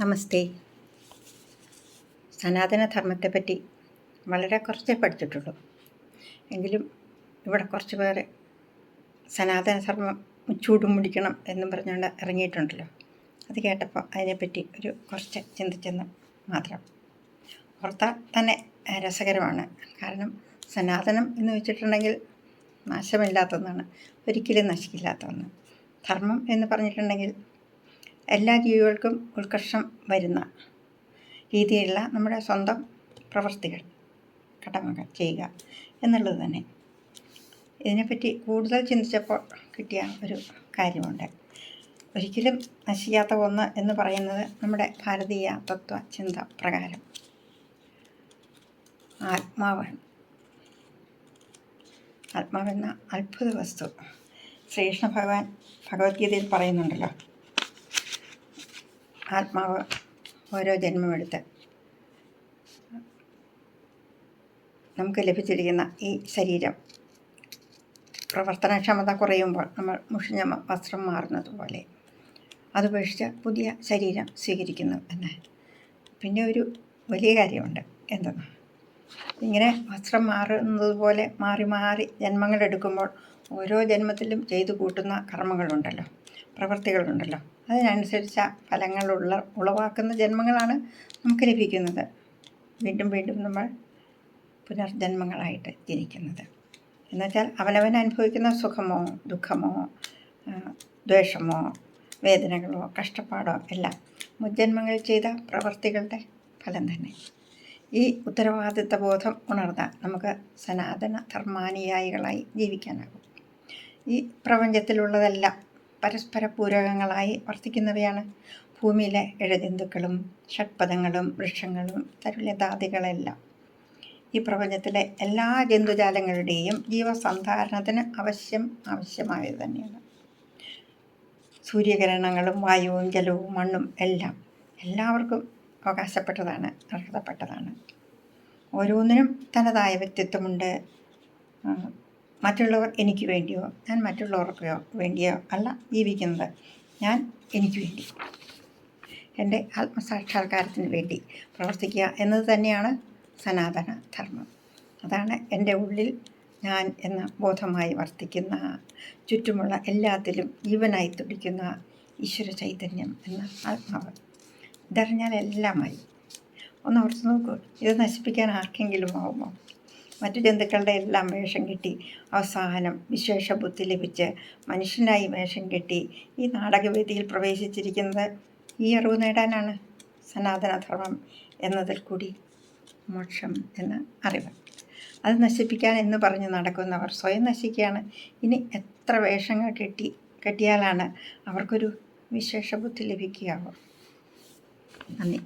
നമസ്തേ. സനാതനധർമ്മത്തെപ്പറ്റി വളരെ കുറച്ചേ പഠിച്ചിട്ടുള്ളൂ. എങ്കിലും ഇവിടെ കുറച്ച് പേർ സനാതനധർമ്മം ചൂടും മുടിക്കണം എന്നും പറഞ്ഞുകൊണ്ട് ഇറങ്ങിയിട്ടുണ്ടല്ലോ. അത് കേട്ടപ്പോൾ അതിനെപ്പറ്റി ഒരു കുറച്ച് ചിന്തിച്ചെന്ന് മാത്രം. ഓർത്താൽ തന്നെ രസകരമാണ്. കാരണം സനാതനം എന്ന് വെച്ചിട്ടുണ്ടെങ്കിൽ നാശമില്ലാത്ത ഒന്നാണ്. ഒരിക്കലും നശിക്കില്ലാത്ത ഒന്ന്. ധർമ്മം എന്ന് പറഞ്ഞിട്ടുണ്ടെങ്കിൽ എല്ലാ ജീവികൾക്കും ഉത്കർഷം വരുന്ന രീതിയിലുള്ള നമ്മുടെ സ്വന്തം പ്രവൃത്തികൾ കടമകൾ ചെയ്യുക എന്നുള്ളത് തന്നെ. ഇതിനെപ്പറ്റി കൂടുതൽ ചിന്തിച്ചപ്പോൾ കിട്ടിയ ഒരു കാര്യമുണ്ട്. ഒരിക്കലും നശിക്കാത്ത ഒന്ന് എന്ന് പറയുന്നത് നമ്മുടെ ഭാരതീയ തത്വ ചിന്ത പ്രകാരം. ആത്മാവാണ് ആത്മാവെന്ന അത്ഭുത വസ്തു. ശ്രീകൃഷ്ണ ഭഗവാൻ ഭഗവത്ഗീതയിൽ പറയുന്നുണ്ടല്ലോ ആത്മാവ് ഓരോ ജന്മമെടുത്ത് നമുക്ക് ലഭിച്ചിരിക്കുന്ന ഈ ശരീരം പ്രവർത്തനക്ഷമത കുറയുമ്പോൾ നമ്മൾ മുഷിഞ്ഞ വസ്ത്രം മാറുന്നതുപോലെ അതുപേക്ഷിച്ച് പുതിയ ശരീരം സ്വീകരിക്കുന്നു എന്ന്. പിന്നെ ഒരു വലിയ കാര്യമുണ്ട് എന്തെന്ന്? ഇങ്ങനെ വസ്ത്രം മാറുന്നത് പോലെ മാറി മാറി ജന്മങ്ങളെടുക്കുമ്പോൾ ഓരോ ജന്മത്തിലും ചെയ്തു കൂട്ടുന്ന കർമ്മങ്ങളുണ്ടല്ലോ പ്രവൃത്തികളുണ്ടല്ലോ. അതിനനുസരിച്ച ഫലങ്ങളുള്ള ഉളവാക്കുന്ന ജന്മങ്ങളാണ് നമുക്ക് ലഭിക്കുന്നത്. വീണ്ടും വീണ്ടും നമ്മൾ പുനർജന്മങ്ങളായിട്ട് ജനിക്കുന്നത്. എന്നുവെച്ചാൽ അവനവൻ അനുഭവിക്കുന്ന സുഖമോ ദുഃഖമോ ദ്വേഷമോ വേദനകളോ കഷ്ടപ്പാടോ എല്ലാം മുജ്ജന്മങ്ങൾ ചെയ്ത പ്രവൃത്തികളുടെ ഫലം തന്നെ. ഈ ഉത്തരവാദിത്വ ബോധം ഉണർന്നാൽ നമുക്ക് സനാതന ധർമാനുയായികളായി ജീവിക്കാനാകും. ഈ പ്രപഞ്ചത്തിലുള്ളതെല്ലാം പരസ്പര പൂരകങ്ങളായി വർത്തിക്കുന്നവയാണ്. ഭൂമിയിലെ ഇഴജന്തുക്കളും ഷഡ്പദങ്ങളും വൃക്ഷങ്ങളും തരുലതാദികളെല്ലാം. ഈ പ്രപഞ്ചത്തിലെ എല്ലാ ജന്തുജാലങ്ങളുടെയും ജീവസന്ധാരണത്തിന് അവശ്യം ആവശ്യമായത് തന്നെയാണ്. സൂര്യകിരണങ്ങളും വായുവും ജലവും മണ്ണും എല്ലാം എല്ലാവർക്കും അവകാശപ്പെട്ടതാണ് അർഹതപ്പെട്ടതാണ്. ഓരോന്നിനും തനതായ വ്യക്തിത്വമുണ്ട്. മറ്റുള്ളവർ എനിക്ക് വേണ്ടിയോ ഞാൻ മറ്റുള്ളവർക്കോ വേണ്ടിയോ അല്ല ജീവിക്കുന്നത്. ഞാൻ എനിക്ക് വേണ്ടി. എന്റെ ആത്മസാക്ഷാത്കാരത്തിന് വേണ്ടി പ്രവർത്തിക്കുക എന്നത് തന്നെയാണ് സനാതന ധർമ്മം. അതാണ് എന്റെ ഉള്ളിൽ ഞാൻ എന്ന ബോധമായി വർത്തിക്കുന്ന ചുറ്റുമുള്ള എല്ലാത്തിലും ജീവനായി തുടിക്കുന്ന ഈശ്വര ചൈതന്യം എന്ന ആത്മാവ്. ഇതറിഞ്ഞാൽ എല്ലാമായി. ഒന്ന് ഓർത്ത് നോക്കൂ ഇത് നശിപ്പിക്കാൻ ആർക്കെങ്കിലും ആവുമോ? മറ്റു ജന്തുക്കളുടെ എല്ലാം വേഷം കെട്ടി അവസാനം വിശേഷ ബുദ്ധി ലഭിച്ച് മനുഷ്യനായി വേഷം കെട്ടി ഈ നാടകവേദിയിൽ പ്രവേശിച്ചിരിക്കുന്നത് ഈ അറിവ് നേടാനാണ് സനാതനധർമ്മം എന്നതിൽ കൂടി മോക്ഷം എന്ന അറിവ്. അത് നശിപ്പിക്കാൻ എന്ന് പറഞ്ഞ് നടക്കുന്നവർ സ്വയം നശിക്കുകയാണ്. ഇനി എത്ര വേഷങ്ങൾ കെട്ടി കെട്ടിയാലാണ് അവർക്കൊരു വിശേഷ ബുദ്ധി ലഭിക്കുകയാവും. നന്ദി.